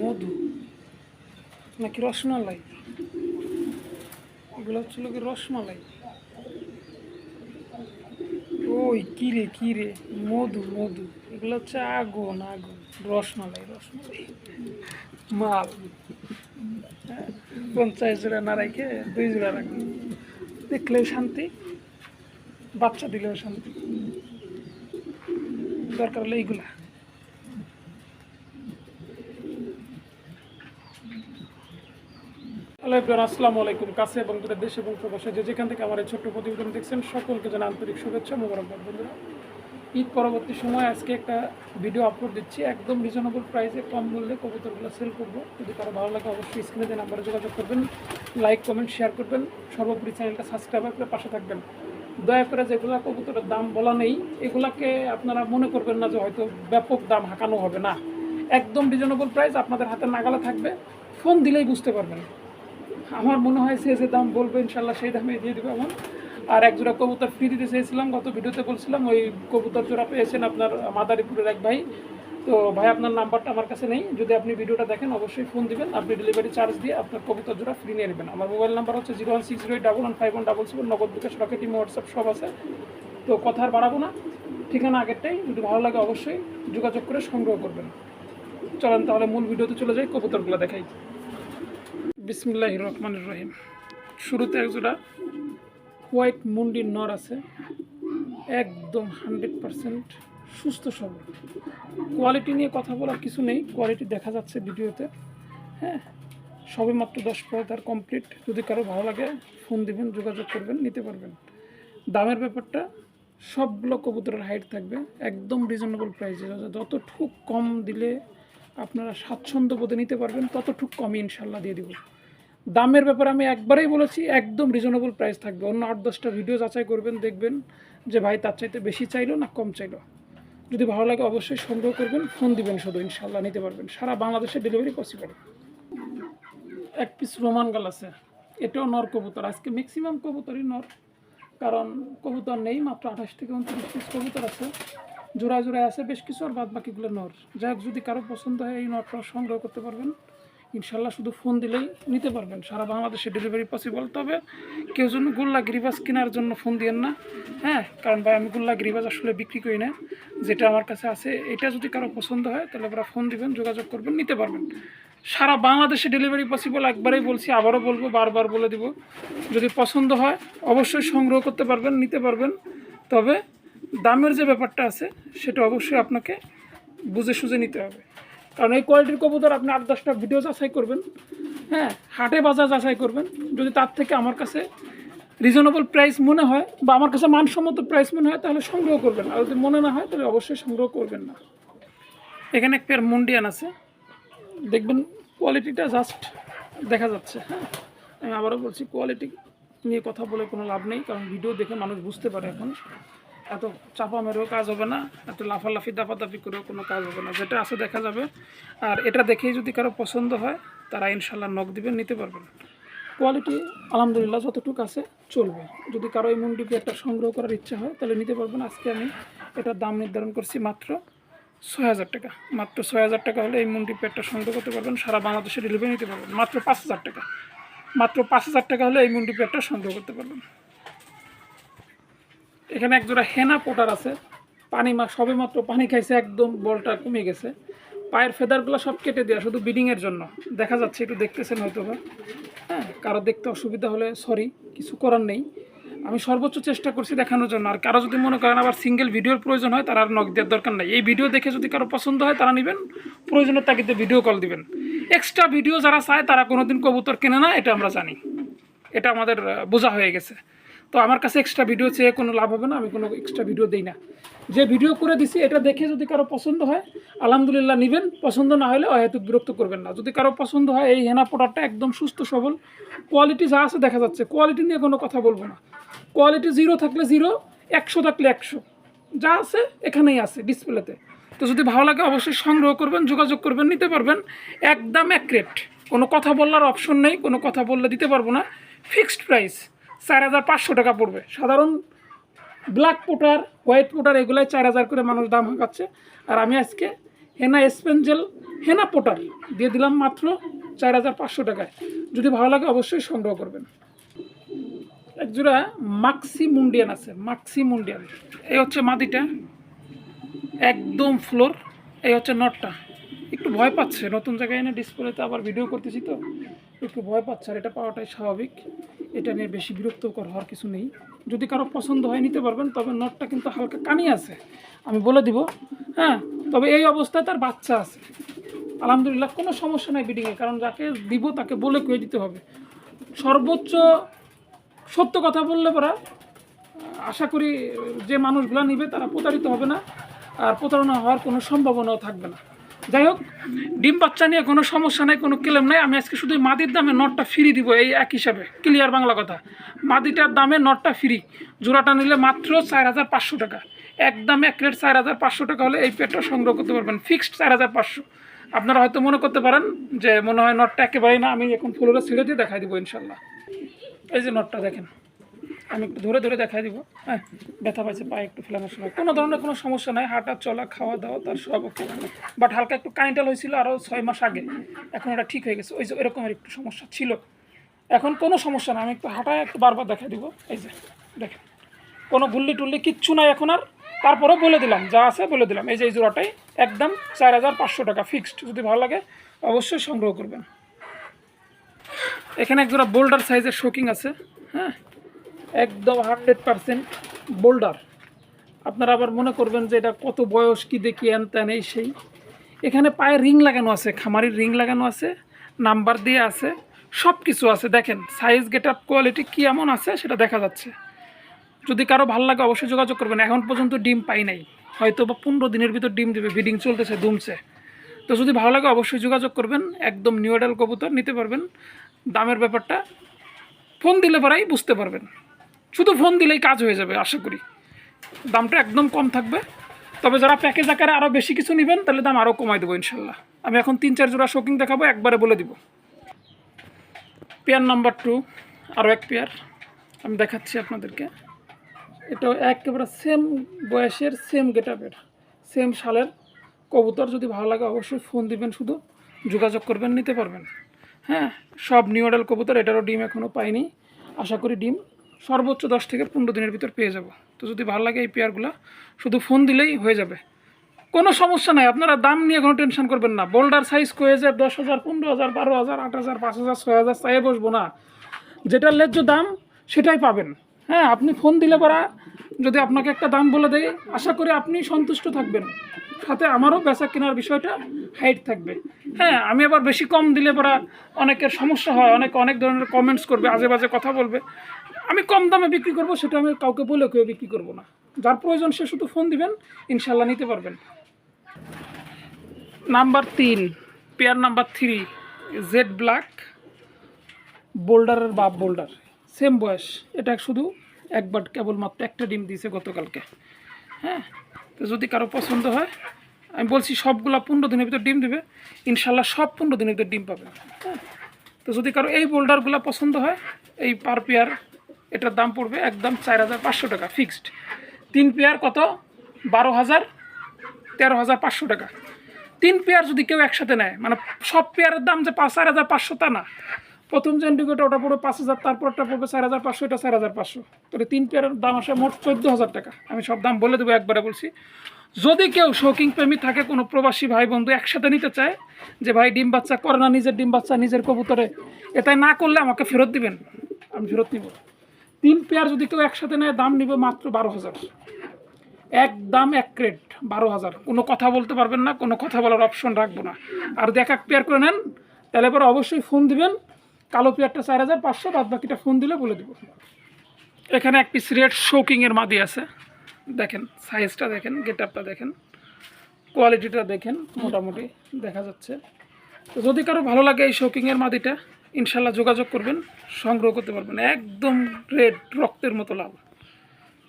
মধু। নাকি রসমালাই? এগুলো হচ্ছিল কি রসমালাই। ওই কিরে কিরে মধু মধু। এগুলো হচ্ছে আগুন আগুন। রসমালাই রসমালাই। মাল। পঞ্চাশ জোড়া না রেখে দুই জোড়া রাখবে। দেখলেও শান্তি, বাচ্চা দিলেও শান্তি। দরকার হলে এইগুলা। হ্যালো এবার আসসালামু আলাইকুম। কাছে এবং দূরের দেশ এবং প্রবাসে যে যেখান থেকে আমার এই ছোট্ট প্রতিবেদন দেখছেন, সকলকে জানা আন্তরিক শুভেচ্ছা মোবারকবাদ। বন্ধুরা, ঈদ পরবর্তী সময় আজকে একটা ভিডিও আপলোড দিচ্ছি। একদম রিজনেবল প্রাইসে কম মূল্যে কবুতরগুলো সেল করব। যদি কারও ভালো লাগে, অবশ্যই স্ক্রিনে যে নাম্বারে যোগাযোগ করবেন লাইক কমেন্ট শেয়ার করবেন। সর্বোপরি চ্যানেলটা সাবস্ক্রাইব করে পাশে থাকবেন। দয়া করে যেগুলো কবুতরের দাম বলা নেই, এগুলাকে আপনারা মনে করবেন না যে হয়তো ব্যাপক দাম হাঁকানো হবে না। একদম রিজনেবল প্রাইস আপনাদের হাতে নাগালে থাকবে। ফোন দিলেই বুঝতে পারবেন। আমার মনে হয় সে যে দাম বলবে, ইনশাল্লাহ সেই দামে দিয়ে দেবে আমার। আর এক জোড়া কবুতর ফ্রি দিতে চেয়েছিলাম, গত ভিডিওতে বলছিলাম, ওই কবুতর জোড়া পেয়েছেন আপনার মাদারীপুরের এক ভাই। তো ভাই, আপনার নাম্বারটা আমার কাছে নেই। যদি আপনি ভিডিওটা দেখেন, অবশ্যই ফোন দিবেন। আপনি ডেলিভারি চার্জ দিয়ে আপনার কবুতর জোড়া ফ্রি নিয়ে নেবেন। আমার মোবাইল নাম্বার হচ্ছে zero one six zero double one five one double seven Nagad bKash Rocket WhatsApp সব আছে। তো কথা আর বাড়াবো না। ঠিকানা আগেরটাই, যদি ভালো লাগে অবশ্যই যোগাযোগ করে সংগ্রহ করবেন। চলেন তাহলে মূল ভিডিওতে চলে যাই, কবুতরগুলো দেখাই। বিসমিল্লাহ রহমানুর রহিম। শুরুতে একজোড়া হোয়াইট মুন্ডির নর আছে। একদম হান্ড্রেড পারসেন্ট সুস্থ সবল। কোয়ালিটি নিয়ে কথা বলার কিছু নেই। কোয়ালিটি দেখা যাচ্ছে ভিডিওতে। হ্যাঁ সবে মাত্র দশ পরে তার কমপ্লিট। যদি কারও ভালো লাগে, ফোন দিবেন, যোগাযোগ করবেন, নিতে পারবেন। দামের ব্যাপারটা সবগুলো কবুতরের হাইট থাকবে। একদম রিজনেবল প্রাইসে যতটুক কম দিলে আপনারা স্বাচ্ছন্দ্য বোধে নিতে পারবেন, ততটুক কমই ইনশাল্লাহ দিয়ে দিব। দামের ব্যাপারে আমি একবারেই বলেছি, একদম রিজনেবল প্রাইস থাকবে। অন্য আট, দশটা ভিডিও যাচাই করবেন, দেখবেন যে ভাই তার চাইতে বেশি চাইলো না কম চাইলো। যদি ভালো লাগে অবশ্যই সংগ্রহ করবেন ফোন দিবেন শুধু ইনশাল্লাহ নিতে পারবেন। সারা বাংলাদেশে ডেলিভারি পসিবল এক পিস রোমান গাল আছে। এটাও নর কবুতর। আজকে ম্যাক্সিমাম কবুতরই নর। কারণ কবুতর নেই, মাত্র আঠাশ থেকে উনত্রিশ পিস কবুতর আছে। জোড়া জোড়ায় আছে, বেশ কিছু আর বাদ বাকিগুলো নর। যাই যদি কারও পছন্দ হয় এই নরটা সংগ্রহ করতে পারবেন। ইনশাল্লাহ শুধু ফোন দিলেই নিতে পারবেন। সারা বাংলাদেশে ডেলিভারি পসিবল তবে কেউ যেন গোল্লা গিরিবাস কেনার জন্য ফোন দিয়েন না। হ্যাঁ কারণ ভাই, আমি গোল্লা গিরিবাস আসলে বিক্রি করি না। যেটা আমার কাছে আছে, এটা যদি কারও পছন্দ হয়, তাহলে আপনারা ফোন দিবেন, যোগাযোগ করবেন, নিতে পারবেন। সারা বাংলাদেশে ডেলিভারি পসিবল একবারেই বলছি, আবারও বলব, বারবার বলে দিব। যদি পছন্দ হয়, অবশ্যই সংগ্রহ করতে পারবেন, নিতে পারবেন। তবে দামের যে ব্যাপারটা আছে, সেটা অবশ্যই আপনাকে বুঝে সুঝে নিতে হবে। কারণ এই কোয়ালিটির কবুতর আপনি আট দশটা ভিডিও যাচাই করবেন। হ্যাঁ হাটে বাজার যাচাই করবেন। যদি তার থেকে আমার কাছে রিজনেবল প্রাইস মনে হয় বা আমার কাছে মানসম্মত প্রাইস মনে হয়, তাহলে সংগ্রহ করবেন। আর যদি মনে না হয়, তাহলে অবশ্যই সংগ্রহ করবেন না। এখানে এক পেয়ার মুন্ডিয়ান আছে। দেখবেন কোয়ালিটিটা জাস্ট দেখা যাচ্ছে। হ্যাঁ আমি আবারও বলছি কোয়ালিটি নিয়ে কথা বলে কোনো লাভ নেই, কারণ ভিডিও দেখে মানুষ বুঝতে পারে এখন। এত চাপা মেরেও কাজ হবে না, এত লাফালাফি দাফাদাফি করেও কোনো কাজ হবে না, যেটা আছে দেখা যাবে। আর এটা দেখেই যদি কারও পছন্দ হয়, তারা ইনশাল্লাহ নখ দিবেন, নিতে পারবেন। কোয়ালিটি আলহামদুলিল্লাহ যতটুকু আছে, চলবে। যদি কারও এই মুন্ডি একটা সংগ্রহ করার ইচ্ছা হয়, তাহলে নিতে পারবেন। আজকে আমি এটার দাম নির্ধারণ করছি মাত্র ছয় হাজার টাকা। মাত্র ছয় হাজার টাকা হলে এই মুন্ডি পেটটা সংগ্রহ করতে পারবেন, সারা বাংলাদেশে ডেলিভারি নিতে পারবেন। মাত্র পাঁচ হাজার টাকা। মাত্র পাঁচ হাজার টাকা হলে এই মুন্ডি পেটটা সংগ্রহ করতে পারবেন। এখানে একজোড়া হেনা পোটার আছে। পানি মা সবে মাত্র পানি খাইছে, একদম বলটা কমে গেছে। পায়ের ফেদারগুলো সব কেটে দেওয়া শুধু বিডিংয়ের জন্য। দেখা যাচ্ছে, একটু দেখতেছেন হয়তো বা হ্যাঁ কারও দেখতে অসুবিধা হলে সরি কিছু করার নেই। আমি সর্বোচ্চ চেষ্টা করছি দেখানোর জন্য। আর কারও যদি মনে করেন আবার সিঙ্গেল ভিডিওর প্রয়োজন হয়, তার আর নখ দেওয়ার দরকার নাই। এই ভিডিও দেখে যদি কারও পছন্দ হয়, তারা নেবেন। প্রয়োজনের তাগিদে ভিডিও কল দিবেন। এক্সট্রা ভিডিও যারা চায়, তারা কোনোদিন কবুতর কেনে না, এটা আমরা জানি। এটা আমাদের বোঝা হয়ে গেছে। তো আমার কাছে এক্সট্রা ভিডিও চেয়ে কোনো লাভ হবে না, আমি কোনো এক্সট্রা ভিডিও দিই না। যে ভিডিও করে দিছি, এটা দেখে যদি কারও পছন্দ হয়, আলহামদুলিল্লাহ নেবেন। পছন্দ না হলে হয়তো বিরক্ত করবেন না। যদি কারও পছন্দ হয়, এই হেনা প্রোডাক্টটা একদম সুস্থ, সবল। কোয়ালিটি যা আছে দেখা যাচ্ছে কোয়ালিটি নিয়ে কোনো কথা বলব না। কোয়ালিটি জিরো থাকলে জিরো একশো থাকলে একশো। যা আছে, এখানেই আছে ডিসপ্লেতে তো যদি ভালো লাগে, অবশ্যই সংগ্রহ করবেন, যোগাযোগ করবেন, নিতে পারবেন। একদম এক রেট কোনো কথা বলার অপশন নেই, কোনো কথা বললে দিতে পারব না। ফিক্সড প্রাইস চার হাজার পাঁচশো টাকা পড়বে। সাধারণ ব্ল্যাক পোটার হোয়াইট পোটার এগুলাই চার হাজার করে মানুষ দাম হাঁকাচ্ছে। আর আমি আজকে হেনা স্পেঞ্জেল হেনা পোটার দিয়ে দিলাম মাত্র চার হাজার পাঁচশো টাকায়। যদি ভালো লাগে অবশ্যই সংগ্রহ করবেন। একজোড়া মাক্সি মুন্ডিয়ান আছে মাক্সি মুন্ডিয়ান এই হচ্ছে মাদিটা, একদম ফ্লোর এই হচ্ছে নটটা একটু ভয় পাচ্ছে, নতুন জায়গায় এনে ডিসপ্লেতে আবার ভিডিও করতেছি তো। একটু ভয় পাচ্ছে, আর এটা পাওয়াটাই স্বাভাবিক। এটা নিয়ে বেশি বিরক্তকর হওয়ার কিছু নেই। যদি কারও পছন্দ হয়, নিতে পারবেন, তবে নটটা কিন্তু হালকা কানি আছে। আমি বলে দিব হ্যাঁ? তবে এই অবস্থায় তার বাচ্চা আছে। আলহামদুলিল্লাহ, কোনো সমস্যা নাই বিডিংয়ে কারণ যাকে দিব, তাকে বলে কয়ে দিতে হবে। সর্বোচ্চ সত্য কথা বললে পরা, আশা করি যে মানুষগুলো নিবে, তারা প্রতারিত হবে না, আর প্রতারণা হওয়ার কোনো সম্ভাবনাও থাকবে না। যাই হোক, ডিম বাচ্চা নিয়ে কোনো সমস্যা নেই, কোনো ক্লেম নেই। আমি আজকে শুধু মাদির দামে নটটা ফ্রি দিব, এই এক হিসাবে। ক্লিয়ার বাংলা কথা। মাদিটার দামে নটটা ফ্রি জোড়াটা নিলে মাত্র চার হাজার পাঁচশো টাকা। একদম এক রেট চার হাজার পাঁচশো টাকা হলে এই পেটটা সংগ্রহ করতে পারবেন। ফিক্সড চার হাজার পাঁচশো। আপনারা হয়তো মনে করতে পারেন যে মনে হয় নটটা একেবারেই না, আমি এখন ফুলোরে ছিঁড়ে দিয়ে দেখাই দিব ইনশাল্লাহ। এই যে নটটা দেখেন। আমি ধরে ধরে দেখাই দিব হ্যাঁ? ব্যথা পাইছে, পায়ে একটু ফেলানোর সময়। কোনো ধরনের কোনো সমস্যা নাই, হাঁটা, চলা, খাওয়া দাওয়া, তার সব বাট হালকা একটু কাইন্টাল হয়েছিল আরও ছয় মাস আগে। এখন ওটা ঠিক হয়ে গেছে। ওই যে এরকমের একটু সমস্যা ছিল। এখন কোনো সমস্যা না আমি একটু হাঁটায় একটু বারবার দেখা দিব। এই যে, দেখেন। কোনো গুল্লি টুল্লি কিচ্ছু নাই এখন আর। তারপরেও বলে দিলাম, যা আছে বলে দিলাম। এই যে, এই জোড়াটাই একদম চার হাজার পাঁচশো টাকা ফিক্সড যদি ভালো লাগে, অবশ্যই সংগ্রহ করবেন। এখানে এক জোড়া বোল্ডার সাইজের শোকিং আছে হ্যাঁ? একদম হান্ড্রেড পারসেন্ট বোল্ডার। আপনারা আবার মনে করবেন যে এটা কত বয়স, কি দেখি এন তেন এই সেই। এখানে পায়ে রিং লাগানো আছে, খামারির রিং লাগানো আছে, নাম্বার দিয়ে আছে সব কিছু আছে। দেখেন সাইজ গেট আপ কোয়ালিটি কী এমন আছে সেটা দেখা যাচ্ছে। যদি কারও ভালো লাগে অবশ্যই যোগাযোগ করবেন। এখন পর্যন্ত ডিম পাই নাই। হয়তো বা পনেরো দিনের ভিতর ডিম দেবে বিডিং চলতেছে, দুমছে। তো যদি ভালো লাগে অবশ্যই যোগাযোগ করবেন। একদম নিউডাল কবুতর নিতে পারবেন। দামের ব্যাপারটা ফোন দিলে পরেই বুঝতে পারবেন। শুধু ফোন দিলেই কাজ হয়ে যাবে, আশা করি। দামটা একদম কম থাকবে। তবে যারা প্যাকেজ আকারে আরও বেশি কিছু নেবেন, তাহলে দাম আরও কমাই দেবো ইনশাল্লাহ। আমি এখন তিন, চার জোড়া শোকিং দেখাবো, একবারে বলে দিব। পেয়ার নাম্বার টু আরও এক পেয়ার আমি দেখাচ্ছি আপনাদেরকে। এটা একেবারে সেম বয়সের সেম গেটাপের সেম সালের কবুতর যদি ভালো লাগে অবশ্যই ফোন দিবেন শুধু, যোগাযোগ করবেন, নিতে পারবেন। হ্যাঁ সব নিউডাল কবুতর, এটারও ডিম এখনও পাইনি। আশা করি ডিম সর্বোচ্চ দশ থেকে পনেরো দিনের ভিতর পেয়ে যাব। তো যদি ভালো লাগে এই পেয়ারগুলো, শুধু ফোন দিলেই হয়ে যাবে। কোনো সমস্যা নাই, আপনারা দাম নিয়ে কোনো টেনশন করবেন না। বোল্ডার সাইজ কয়ে যায় দশ হাজার, পনেরো হাজার, বারো হাজার আট হাজার, পাঁচ হাজার, ছয় হাজার চাইয়ে বসবো না। যেটার ন্যায্য দাম, সেটাই পাবেন। হ্যাঁ আপনি ফোন দিলে পরা, যদি আপনাকে একটা দাম বলে দেয় আশা করি আপনি সন্তুষ্ট থাকবেন। সাথে আমারও বেচা কেনার বিষয়টা হাইট থাকবে। হ্যাঁ আমি আবার বেশি কম দিলে পরা অনেকের সমস্যা হয়, অনেক অনেক ধরনের কমেন্টস করবে, আজে বাজে কথা বলবে। আমি কম দামে বিক্রি করব, সেটা আমি কাউকে বলে কেউ বিক্রি করব না। যার প্রয়োজন সে শুধু ফোন দিবেন ইনশাল্লাহ নিতে পারবেন। নাম্বার তিন pair number three Z black বোল্ডারের বাপ বোল্ডার সেম বয়স, এটা শুধু একবার কেবলমাত্র একটা ডিম দিয়েছে গতকালকে। হ্যাঁ তো যদি কারও পছন্দ হয়, আমি বলছি সবগুলা পনেরো দিনের ভিতর ডিম দেবে ইনশাল্লাহ সব পনেরো দিনের ভিতর ডিম পাবে। হ্যাঁ তো যদি কারও এই বোল্ডারগুলো পছন্দ হয়, এই পার পেয়ার এটার দাম পড়বে একদম চার হাজার পাঁচশো টাকা ফিক্সড তিন পেয়ার কত? বারো হাজার, তেরো হাজার পাঁচশো টাকা। তিন পেয়ার যদি কেউ একসাথে নেয় মানে সব পেয়ারের দাম যে পাঁচ, চার হাজার পাঁচশো তা না। প্রথম যে ওটা পড়বে পাঁচ হাজার তারপরটা পড়বে চার হাজার পাঁচশো, এটা চার হাজার পাঁচশো। তাহলে তিন পেয়ারের দাম আসে মোট চোদ্দ হাজার টাকা। আমি সব দাম বলে দেবো, একবারে বলছি। যদি কেউ শৌকিং প্রেমী থাকে, কোনো প্রবাসী ভাই বন্ধু একসাথে নিতে চায়, যে ভাই ডিম বাচ্চা করে না, নিজের ডিম বাচ্চা, নিজের কবুতরে, এটাই না করলে আমাকে ফেরত দিবেন। আমি ফেরত নিব। তিন পেয়ার যদি কেউ একসাথে নেয়, দাম নিবে মাত্র বারো হাজার। এক দাম, এক ক্রেট বারো হাজার। কোনো কথা বলতে পারবেন না, কোনো কথা বলার অপশন রাখব না। আর দেখ এক পেয়ার করে নেন, তাহলে পরে অবশ্যই ফোন দিবেন। কালো পেয়ারটা চার হাজার পাঁচশো, বাদ বাকিটা ফোন দিলে বলে দিব। এখানে এক পিস রেড শোকিংয়ের মাদি আছে। দেখেন সাইজটা দেখেন গেট আপটা দেখেন কোয়ালিটিটা দেখেন, মোটামুটি দেখা যাচ্ছে। তো যদি কারও ভালো লাগে এই শোকিংয়ের মাদিটা ইনশাল্লাহ যোগাযোগ করবেন, সংগ্রহ করতে পারবেন। একদম রেড রক্তের মতো লাল।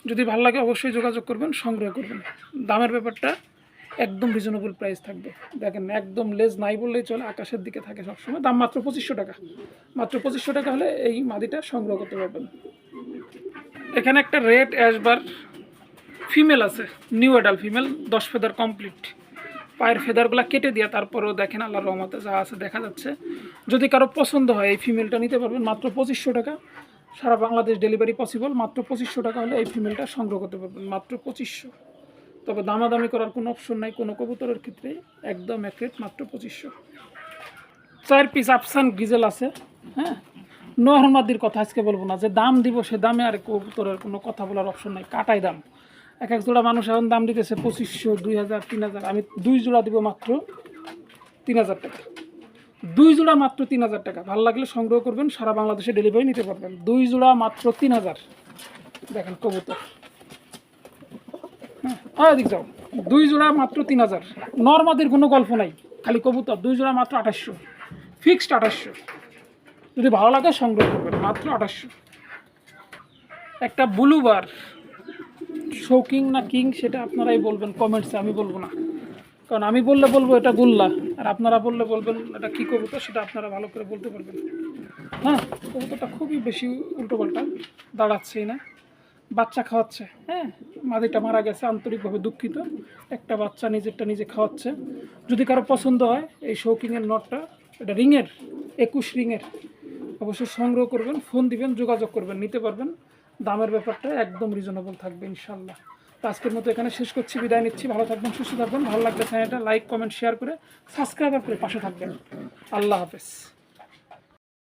যদি ভালো লাগে অবশ্যই যোগাযোগ করবেন, সংগ্রহ করবেন। দামের ব্যাপারটা একদম রিজনেবল প্রাইস থাকবে। দেখেন, একদম লেজ নাই বললেই চলে, আকাশের দিকে থাকে সবসময়। দাম মাত্র পঁচিশশো টাকা। মাত্র পঁচিশশো টাকা হলে এই মাদিটা সংগ্রহ করতে পারবেন। এখানে একটা রেড অ্যাশবার ফিমেল আছে, নিউ অ্যাডাল ফিমেল, দশ ফেদার কমপ্লিট। পায়ের ফেদারগুলো কেটে দিয়ে তারপরেও দেখেন আল্লাহ রহমতে যা আছে দেখা যাচ্ছে। যদি কারও পছন্দ হয় এই ফিমেলটা নিতে পারবেন, মাত্র পঁচিশশো টাকা। সারা বাংলাদেশ ডেলিভারি পসিবল মাত্র পঁচিশশো টাকা হলে এই ফিমেলটা সংগ্রহ করতে পারবেন, মাত্র পঁচিশশো। তবে দামাদামি করার কোনো অপশন নাই, কোনো কবুতরের ক্ষেত্রে একদম এক রেট মাত্র পঁচিশশো। চার পিস আফসান গিজেল আছে হ্যাঁ? নোয়ারমাদির কথা আজকে বলব না, যে দাম দিব সে দামে আর কবুতরের কোনো কথা বলার অপশন নাই, কাটাই দাম। এক এক জোড়া মানুষ এখন দাম দিতেছে পঁচিশশো, দুই হাজার, তিন হাজার। আমি দুই জোড়া দিব মাত্র তিন হাজার টাকা। দুই জোড়া মাত্র তিন হাজার টাকা। ভালো লাগলে সংগ্রহ করবেন, সারা বাংলাদেশে ডেলিভারি নিতে পারবেন। দুই জোড়া মাত্র তিন হাজার। দেখেন কবুতর। হ্যাঁ এদিক যাও। দুই জোড়া মাত্র তিন হাজার। নর্মাদের কোনো গল্প নাই, খালি কবুতর। দুই জোড়া মাত্র আঠাশশো। ফিক্সড আঠাশশো। যদি ভালো লাগে সংগ্রহ করবেন, মাত্র আঠাশশো। একটা ব্লুবার শৌকিং না কিং সেটা আপনারাই বলবেন কমেন্টসে আমি বলব না। কারণ আমি বললে বলব এটা গুল্লা, আর আপনারা বললে বলবেন এটা কী কবুতর সেটা আপনারা ভালো করে বলতে পারবেন। হ্যাঁ কবুতরটা খুবই বেশি উল্টোপাল্টা, দাঁড়াচ্ছেই না। বাচ্চা খাওয়াচ্ছে হ্যাঁ মাদিটা মারা গেছে, আন্তরিকভাবে দুঃখিত। একটা বাচ্চা নিজেরটা নিজে খাওয়াচ্ছে। যদি কারও পছন্দ হয়, এই শৌকিংয়ের নটটা, এটা রিংয়ের, একুশ রিংয়ের, অবশ্যই সংগ্রহ করবেন, ফোন দিবেন, যোগাযোগ করবেন, নিতে পারবেন। দামের ব্যাপারটা একদম রিজনেবল থাকবে ইনশাল্লাহ তো আজকের মতো এখানে শেষ করছি, বিদায় নিচ্ছি, ভালো থাকবেন, সুস্থ থাকবেন, ভালো লাগলে চ্যানেলটা লাইক কমেন্ট শেয়ার করে সাবস্ক্রাইবার করে পাশে থাকবেন। আল্লাহ হাফেজ।